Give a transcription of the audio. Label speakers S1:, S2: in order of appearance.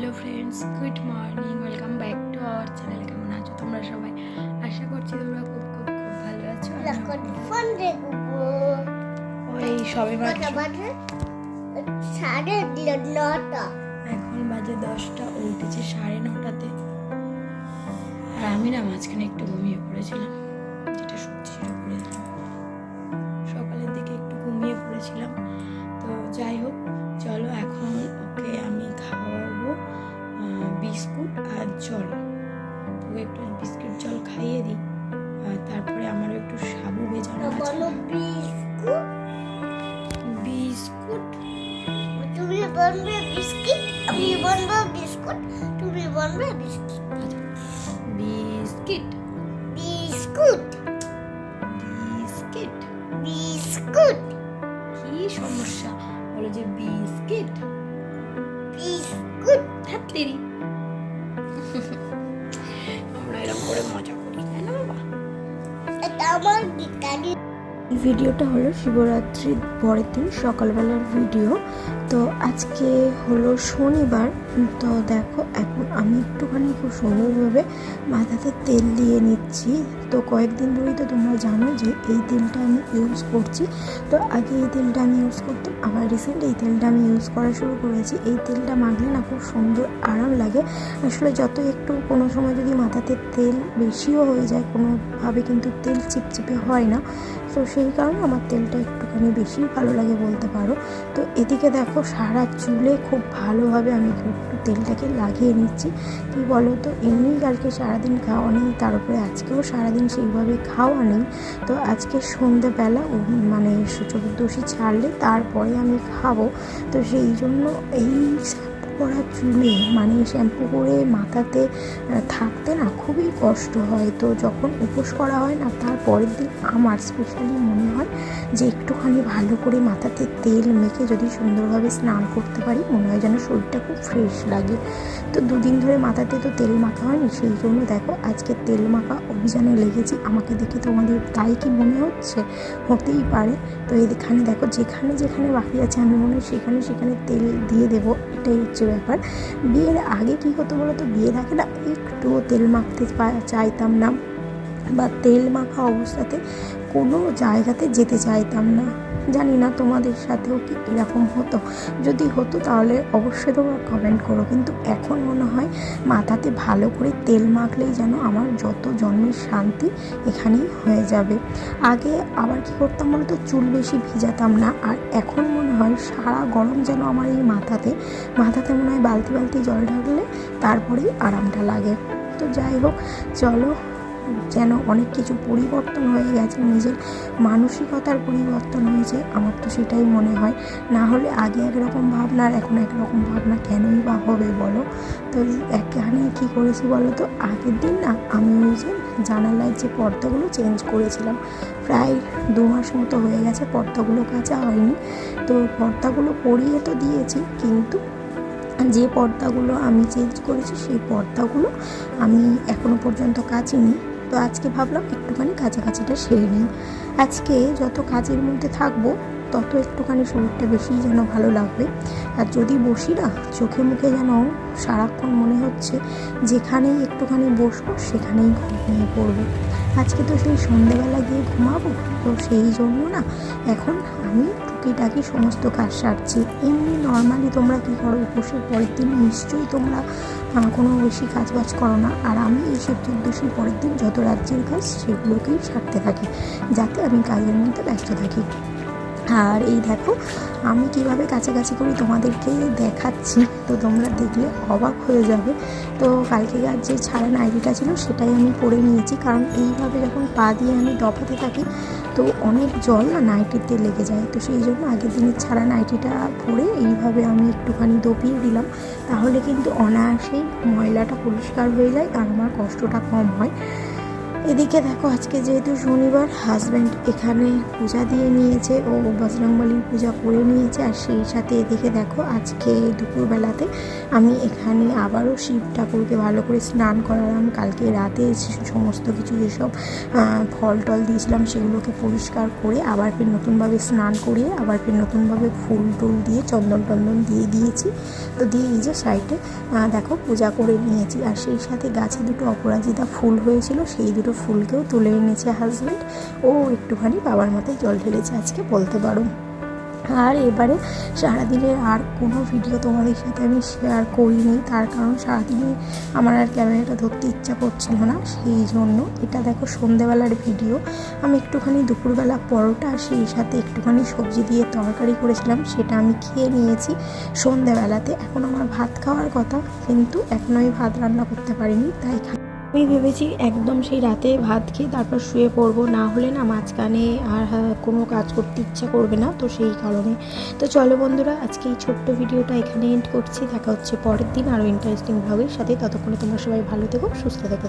S1: Hello friends good morning welcome back to our channel. কেমন আছো তোমরা সবাই? আশা করছি তোমরা খুব খুব খুব ভালো আছো ওই সবে
S2: বাজে। সাড়ে নটা।
S1: এখন বাজে দশটা উঠেছে সাড়ে নটাতে। আর আমি না মাঝখানে একটু ঘুমিয়ে পড়েছিলাম। বিস্কুট আর জল। ওকে একটু বিস্কুট জল খাইয়ে দিই। আর তারপরে আমারও একটু সাবু ভেজানো আছে।
S2: বিস্কুট?
S1: বিস্কুট?
S2: তুমি বলবে বিস্কিট? আমি বলব বিস্কুট। তুমি বলবে biscuit.
S1: Biscuit?
S2: Biscuit?
S1: Biscuit?
S2: Biscuit?
S1: কি সমস্যা? বলো যে বিস্কিট?
S2: বিস্কুট?
S1: হাতলেরি
S2: এটা আমার বিজ্ঞানী
S3: এই ভিডিওটা হলো শিবরাত্রির পরের দিন সকালবেলার ভিডিও। তো আজকে হলো শনিবার, তো দেখো এখন আমি একটুখানি খুব সুন্দরভাবে মাথাতে তেল দিয়ে নিচ্ছি। তো কয়েকদিন ধরেই তো তোমরা জানো যে এই তেলটা আমি ইউজ করছি। তো আগে এই তেলটা আমি ইউজ করতাম, আবার রিসেন্ট এই তেলটা আমি ইউজ করা শুরু করেছি। এই তেলটা মাখলে না খুব সুন্দর আরাম লাগে। আসলে যত একটু কোনো সময় যদি মাথাতে তেল বেশিও হয়ে যায়, কোনোভাবে কিন্তু তেল চিপচিপে হয় না। তো সেই কারণে আমার তেলটা একটুখানি বেশি ভালো লাগে বলতে পারো। তো এদিকে দেখো, সারা চুলে খুব ভালোভাবে আমি একটু তেলটাকে লাগিয়ে নিচ্ছি। কী বলো তো এমনি কালকে সারাদিন খাওয়া নেই তার উপরে আজকেও সারাদিন সেইভাবে খাওয়া নেই। তো আজকে সন্ধ্যেবেলা মানে চতুর্দশী ছাড়লে তারপরে আমি খাব। তো সেই জন্য এই করা চুলে মানে শ্যাম্পু করে মাথাতে থাকতে না খুবই কষ্ট হয়। তো যখন উপোস করা হয় না, তার পরের দিন আমার স্পেশালি মনে হয় যে একটুখানি ভালো করে মাথাতে তেল মেখে যদি সুন্দরভাবে স্নান করতে পারি, মনে হয় যেন শরীরটা খুব ফ্রেশ লাগে। তো দুদিন ধরে মাথাতে তো তেল মাখা হয়নি, সেই জন্য দেখো আজকে তেল মাখা অভিযানে লেগেছি। আমাকে দেখে তোমাদের তাই কি মনে হচ্ছে? হতেই পারে। তো এখানে দেখো, যেখানে যেখানে বাকি আছে, আমি মনে হয় সেখানে সেখানে তেল দিয়ে দেবো। এটাই হচ্ছে ব্যাপার। বিয়ের আগে কী হতো বলো তো? বিয়ের আগে না একটুও তেল মাখতে চাইতাম না বা তেল মাখা অবস্থাতে কোনো জায়গাতে যেতে চাইতাম না। জানি না তোমাদের সাথেও কি এরকম হতো। যদি হতো তাহলে অবশ্যই তোমরা কমেন্ট করো। কিন্তু এখন মনে হয় মাথাতে ভালো করে তেল মাখলেই যেন আমার যত জন্মের শান্তি এখানেই হয়ে যাবে। আগে আবার কি করতাম বলতো? চুল বেশি ভিজাতাম না। আর এখন মনে হয় সারা গরম যেন আমার এই মাথাতে মাথাতে মনে হয় বালতি বালতি জল ঢাকলে তারপরেই আরামটা লাগে। তো যাই হোক, চলো যেন অনেক কিছু পরিবর্তন হয়ে গেছে, নিজের মানসিকতার পরিবর্তন হয়েছে, আমার তো সেটাই মনে হয়। না হলে আগে একরকম ভাবনা আর এখন একরকম ভাবনা কেনই বা হবে বলো? তো এখানে কী করেছি বলো তো? আগের দিন না আমি ওই যে জানালায় যে পর্দাগুলো চেঞ্জ করেছিলাম, প্রায় দু মাস মতো হয়ে গেছে পর্দাগুলো কাচা হয়নি। তো পর্দাগুলো পরিয়ে তো দিয়েছি, কিন্তু যে পর্দাগুলো আমি চেঞ্জ করেছি সেই পর্দাগুলো আমি এখনও পর্যন্ত কাচিনি। তো আজকে ভাবলাম একটুখানি কাছাকাছিটা সেরে নিই। আজকে যত কাজের মধ্যে থাকব, তত একটুখানি শরীরটা বেশি যেন ভালো লাগবে। আর যদি বসি না, চোখে মুখে যেন সারাক্ষণ মনে হচ্ছে যেখানেই একটুখানি বসবো, সেখানেই ঘুমিয়ে পড়ব। আজকে তো সেই সন্ধেবেলা গিয়ে ঘুমাবো, তো সেই জন্য না, এখন আমি টুকিটাকি সমস্ত কাজ সারছি। এমনি নর্মালি তোমরা কী করো, উপোসের পরের দিন নিশ্চয়ই তোমরা কোনো বেশি কাজ বাজ করো না। আর আমি এই শিব পরের দিন যত রাজ্যের কাজ সেগুলোকেই সারতে থাকি, যাতে আমি কাজের মধ্যে ব্যস্ত থাকি। আর এই দেখো, আমি কীভাবে কাছাকাছি করি তোমাদেরকে দেখাচ্ছি, তো তোমরা দেখলে অবাক হয়ে যাবে। তো কালকে আর যে ছাড়া আইডিটা ছিল, সেটাই আমি পরে নিয়েছি। কারণ এইভাবে যখন পা দিয়ে আমি দফাতে থাকি তো অনেক জল না নাইটিতে লেগে যায়। তো সেই জন্য আগের দিনের ছাড়া নাইটিটা পরে এইভাবে আমি একটুখানি দপিয়ে দিলাম। তাহলে কিন্তু অনায়াসেই ময়লাটা পরিষ্কার হয়ে যায় আর আমার কষ্টটা কম হয়। এদিকে দেখো, আজকে যেহেতু শনিবার হাজব্যান্ড এখানে পূজা দিয়ে নিয়েছে ও বজরংবলির পূজা করে নিয়েছে। আর সেই সাথে এদিকে দেখো, আজকে দুপুরবেলাতে আমি এখানে আবারও শিব ঠাকুরকে ভালো করে স্নান করালাম। কালকে রাতে সমস্ত কিছু যেসব ফল টল দিয়েছিলাম সেগুলোকে পরিষ্কার করে আবার ফের নতুনভাবে স্নান করিয়ে আবার ফের নতুনভাবে ফুল টুল দিয়ে চন্দন টন্দন দিয়ে দিয়েছি। তো দিয়ে এই যে সাইডে দেখো পূজা করে নিয়েছি। আর সেই সাথে গাছে দুটো অপরাজিতা ফুল হয়েছিল, সেই দুটো ফুলকেও তুলে এনেছে হাজব্যান্ড ও একটুখানি বাবার মাথায় জল ঢেলেছে আজকে, বলতে পারো। আর এবারে সারাদিনের আর কোনো ভিডিও তোমাদের সাথে আমি শেয়ার করিনি, তার কারণ সারাদিনে আমার আর ক্যামেরাটা ধরতে ইচ্ছা করছিল না, সেই জন্য। এটা দেখো সন্ধেবেলার ভিডিও আমি একটুখানি দুপুরবেলা পরোটা সেই সাথে একটুখানি সবজি দিয়ে তরকারি করেছিলাম, সেটা আমি খেয়ে নিয়েছি সন্ধেবেলাতে। এখন আমার ভাত খাওয়ার কথা, কিন্তু এখনও আমি ভাত রান্না করতে পারিনি, তাই আমি ভেবেছি একদম সেই রাতে ভাত খেয়ে তারপর শুয়ে পড়ব, না হলে না মাঝখানে আর কোনো কাজ করতে ইচ্ছা করবে না, তো সেই কারণে। তো চলো বন্ধুরা, আজকে এই ছোট্ট ভিডিওটা এখানে এন্ড করছি। দেখা হচ্ছে পরের দিন আরও ইন্টারেস্টিং ব্লগের সাথে। ততক্ষণে তোমরা সবাই ভালো থেকো, সুস্থ থেকো।